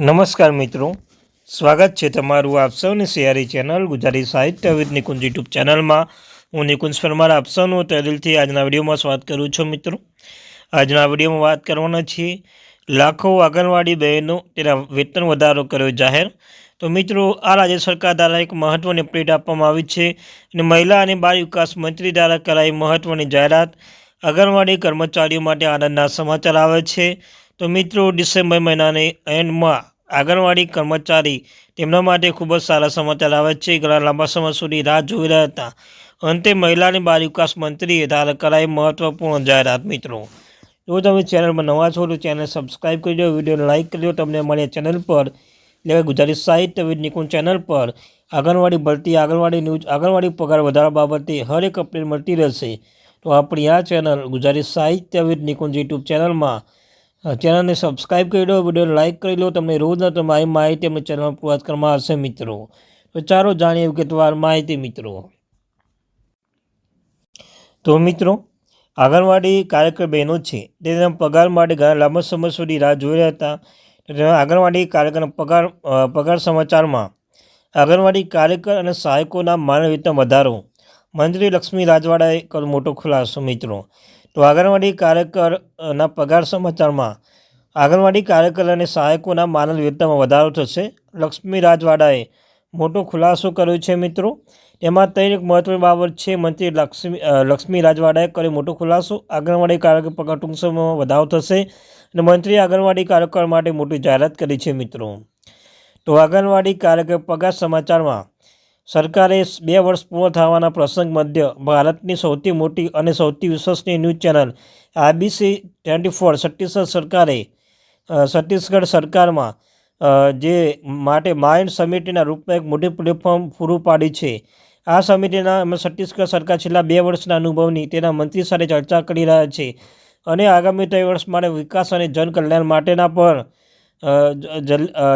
નમસ્કાર મિત્રો. સ્વાગત છે તમારું આપ સૌની સિયારી ચેનલ ગુજરાતી સાહિત્ય વિદ નિકુંજ યુટ્યુબ ચેનલમાં. હું નિકુંજ પરમાર, આપ સૌનું તહેદિલથી આજના વિડીયોમાં સ્વાગત કરું છું મિત્રો. આજના વિડીયોમાં વાત કરવાના છીએ લાખો આંગણવાડી બહેનો તેના વેતન વધારો કર્યો જાહેર. તો મિત્રો, આ રાજ્ય સરકાર દ્વારા એક મહત્ત્વની અપડેટ આપવામાં આવી છે અને મહિલા અને બાળ વિકાસ મંત્રી દ્વારા કરાઈ મહત્ત્વની જાહેરાત આંગણવાડી કર્મચારીઓ માટે આનંદના સમાચાર આવે છે. તો મિત્રો, ડિસેમ્બર મહિનાની એન્ડમાં આંગણવાડી કર્મચારી તેમના માટે ખૂબ જ સારા સમાચાર આવે છે. ઘણા લાંબા સમય સુધી રાહ જોઈ રહ્યા હતા. અંતે મહિલા અને બાળ વિકાસ મંત્રીએ ધારા કરાઈ મહત્વપૂર્ણ જાહેરાત, મિત્રો. જો તમે ચેનલમાં નવા છો, તો ચેનલ સબસ્ક્રાઈબ કરી દો, વિડીયોને લાઇક કરી દો, તમને મળે ચેનલ પર એટલે ગુજરાતી સાહિત્ય વિદ નિકુંજ ચેનલ પર આંગણવાડી ભરતી, આંગણવાડી ન્યૂઝ, આંગણવાડી પગાર વધારા બાબતે હરેક અપડેટ મળતી રહેશે. તો આપણી આ ચેનલ ગુજરાતી સાહિત્ય વિદ નિકુંજ યુટ્યુબ ચેનલમાં ચેનલને સબસ્ક્રાઈબ કરી લો વીડિયો લાઇક કરી લો તમને રોજના તમારી માહિતી અમને ચેનલ પૂરા કરવામાં આવશે મિત્રો. તો ચાલો જાણીએ વિગતવાર માહિતી મિત્રો. તો મિત્રો, આંગણવાડી કાર્યકર બહેનો છે. તેના પગાર માટે ઘણા લાંબા સમય સુધી રાહ જોઈ રહ્યા હતા. તો તેના આંગણવાડી કાર્યકરના પગાર પગાર સમાચારમાં, આંગણવાડી કાર્યકર અને સહાયકોના માનવ વેતન વધારો. મંત્રી લક્ષ્મી રાજવાડાએ કર્યો મોટો ખુલાસો મિત્રો. તો આંગણવાડી કાર્યકરના પગાર સમાચારમાં આંગણવાડી કાર્યકર અને સહાયકોના માનવ વેતનમાં વધારો થશે. લક્ષ્મી રાજવાડાએ મોટો ખુલાસો કર્યો છે મિત્રો. એમાં ત્રણ એક મહત્વની બાબત છે. મંત્રી લક્ષ્મી લક્ષ્મી રાજવાડાએ કર્યો મોટો ખુલાસો. આંગણવાડી કાર્યકર પગાર ટૂંક સમયમાં વધારો થશે અને મંત્રીએ આંગણવાડી કાર્યકર માટે મોટી જાહેરાત કરી છે મિત્રો. તો આંગણવાડી કાર્યકર પગાર સમાચારમાં સરકારે બે વર્ષ પૂર્ણ થવાના પ્રસંગ મધ્ય ભારતની સૌથી મોટી અને સૌથી વિશ્વસનીય news channel RBC twenty four Chhattisgarh સરકારે છત્તીસગઢ સરકારમાં જે માટે માઇન્ડ સમિટિના રૂપમાં એક મોટી પ્લેટફોર્મ પૂરું પાડી છે. આ સમિતિના છત્તીસગઢ સરકાર છેલ્લા બે વર્ષના અનુભવની તેના મંત્રી સાથે ચર્ચા કરી રહ્યા છે અને આગામી ત્રણ વર્ષ માટે વિકાસ અને જનકલ્યાણ માટેના પણ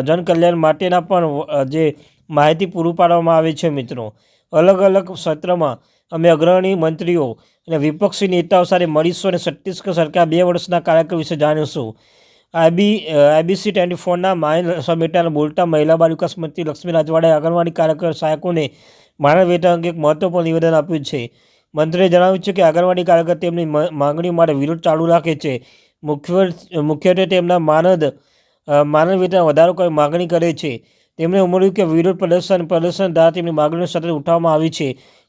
જનકલ્યાણ માટેના પણ જે માહિતી પૂરું પાડવામાં આવે છે મિત્રો. અલગ અલગ સત્રમાં અમે અગ્રણી મંત્રીઓ અને વિપક્ષી નેતાઓ સાથે મળીશું અને છત્તીસગઢ સરકાર બે વર્ષના કાર્યક્રમ વિશે જાણીશું. આઈબી, આઈબીસી ટ્વેન્ટી ફોરના માઇન સમિટાને બોલતા મહિલા બાળ વિકાસ મંત્રી લક્ષ્મી રાજવાડાએ આંગણવાડી કાર્યકર સહાયકોને માનવ વેતન અંગે એક મહત્વપૂર્ણ નિવેદન આપ્યું છે. મંત્રીએ જણાવ્યું છે કે આંગણવાડી કાર્યકર તેમની માંગણીઓ માંગણી માટે વિરોધ ચાલુ રાખે છે. મુખ્ય મુખ્યત્વે તેમના માનદ માનવ વેતન વધારો કરી માગણી કરે છે. તેમણે ઉમેર્યું કે વિરોધ પ્રદર્શન પ્રદર્શન દ્વારા તેમની માગણીઓ સતત ઉઠાવવામાં આવી છે.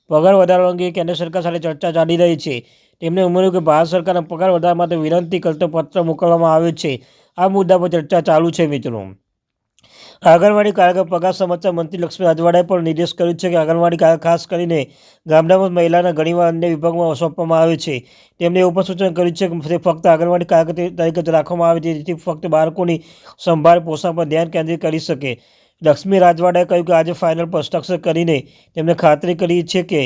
પગાર વધારવા અંગે કેન્દ્ર સરકાર સાથે ચર્ચા ચાલી રહી છે. તેમણે ઉમેર્યું કે ભારત સરકારના પગાર વધારવા માટે વિનંતી કરતો પત્ર મોકલવામાં આવ્યો છે. આ મુદ્દા પર ચર્ચા ચાલુ છે, મિત્રો. આંગણવાડી કાર્યકર પગાર સમાચાર મંત્રી લક્ષ્મી રાજવાડાએ પણ નિર્દેશ કર્યો છે કે આંગણવાડી કાર્ય ખાસ કરીને ગામડામાં મહિલાના ઘણીવાર અન્ય વિભાગમાં સોંપવામાં આવે છે. તેમણે એવું પણ સૂચન કર્યું છે કે ફક્ત આંગણવાડી કાર્યકર તરીકે રાખવામાં આવે છે, જેથી ફક્ત બાળકોની સંભાળ, પોષણ પર ધ્યાન કેન્દ્રિત કરી શકે. લક્ષ્મી રાજવાડાએ કહ્યું કે આજે ફાઇનલ હસ્તાક્ષર કરીને તેમણે ખાતરી કરી છે કે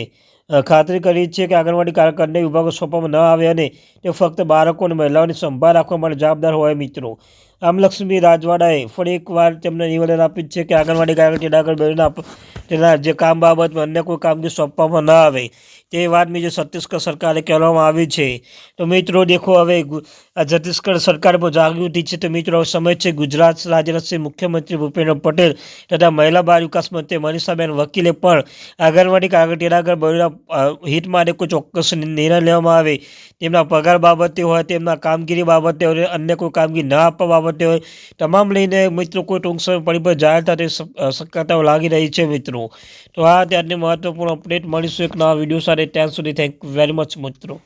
ખાતરી કરી છે કે આંગણવાડી કાર્યકરને વિભાગો સોંપવામાં ન આવે અને તે ફક્ત બાળકો અને મહિલાઓની સંભાળ રાખવા માટે જવાબદાર હોય, મિત્રો. આમ લક્ષ્મી રાજવાડાએ ફરી એકવાર તેમને નિવેદન આપ્યું છે કે આંગણવાડી કાર્યકર આગળ બહેનોના પ- તેના જે કામ બાબતમાં અન્ય કોઈ કામગીરી સોંપવામાં ન આવે, તે વાત જે છત્તીસગઢ સરકારે કહેવામાં આવી છે. તો મિત્રો, દેખો હવે છત્તીસગઢ સરકાર પર જાગૃતિ છે. તો મિત્રો સમય છે. ગુજરાત રાજ્યના મુખ્યમંત્રી ભૂપેન્દ્ર પટેલ તથા મહિલા બાળ વિકાસ મંત્રી મનીષાબેન વકીલે પણ આંગણવાડી કાર્યકર આગળ બહેનોના હિત માટે કોઈ ચોક્કસ નિર્ણય લેવામાં આવે. તેમના પગાર બાબતે હોય, તેમના કામગીરી બાબતે હોય, અન્ય કોઈ કામગીરી ન આપવા બાબતે હોય, તમામ લઈને મિત્રો કોઈ ટૂંક સમય પરિબળ જાહેર થતી શક્યતાઓ લાગી રહી છે મિત્રો. તો આ ત્યારની મહત્વપૂર્ણ અપડેટ મળીશું એક નવા વીડિયો સાથે. ત્યાં સુધી થેન્ક વેરી મચ મિત્રો.